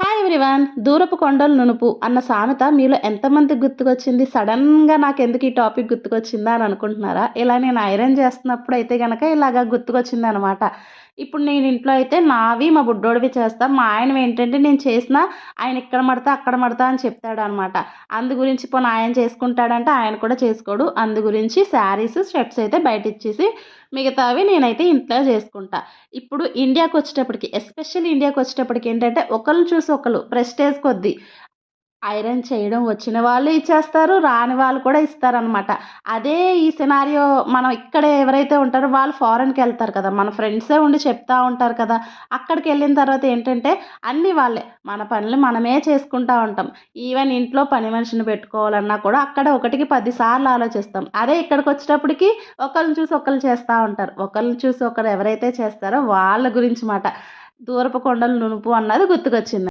Hi everyone దూరపు కొండలు నునుపు అన్న సామెత మీలో ఎంతమంది గుర్తుకొచ్చింది? సడన్గా నాకు ఎందుకు ఈ టాపిక్ గుర్తుకొచ్చిందా అని అనుకుంటున్నారా? ఇలా నేను ఐరన్ చేస్తున్నప్పుడు అయితే కనుక ఇలాగా గుర్తుకొచ్చింది అనమాట ఇప్పుడు నేను ఇంట్లో అయితే నావి మా బుడ్డోడివి చేస్తాను మా ఆయన ఏంటంటే నేను చేసిన ఆయన ఇక్కడ మడతా అక్కడ మడతా అని చెప్తాడు అనమాట అందు గురించి పోనీ ఆయన చేసుకుంటాడంటే ఆయన కూడా చేసుకోడు. అందు గురించి శారీస్ షర్ట్స్ అయితే బయట ఇచ్చేసి మిగతావి నేనైతే ఇంట్లో చేసుకుంటా. ఇప్పుడు ఇండియాకి వచ్చేటప్పటికి ఎస్పెషల్ ఇండియాకి వచ్చేటప్పటికి ఏంటంటే ఒకళ్ళు చూసి ఒకళ్ళు ప్రెస్టేజ్ కొద్దీ ఐరన్ చేయడం వచ్చిన వాళ్ళు ఇచ్చేస్తారు రాని వాళ్ళు కూడా ఇస్తారనమాట అదే ఈ సినారియో మనం ఇక్కడ ఎవరైతే ఉంటారో వాళ్ళు ఫారెన్కి వెళ్తారు కదా మన ఫ్రెండ్సే ఉండి చెప్తా ఉంటారు కదా అక్కడికి వెళ్ళిన తర్వాత ఏంటంటే అన్నీ వాళ్ళే మన పనులు మనమే చేసుకుంటూ ఉంటాం. ఈవెన్ ఇంట్లో పని మనిషిని పెట్టుకోవాలన్నా కూడా అక్కడ ఒకటికి పదిసార్లు ఆలోచిస్తాం. అదే ఇక్కడికి వచ్చేటప్పటికి ఒకరిని చూసి ఒకరు చేస్తూ ఉంటారు. ఒకరిని చూసి ఒకరు ఎవరైతే చేస్తారో వాళ్ళ గురించి మాట. దూరపు కొండలు నునుపు అన్నది గుర్తుకొచ్చింది.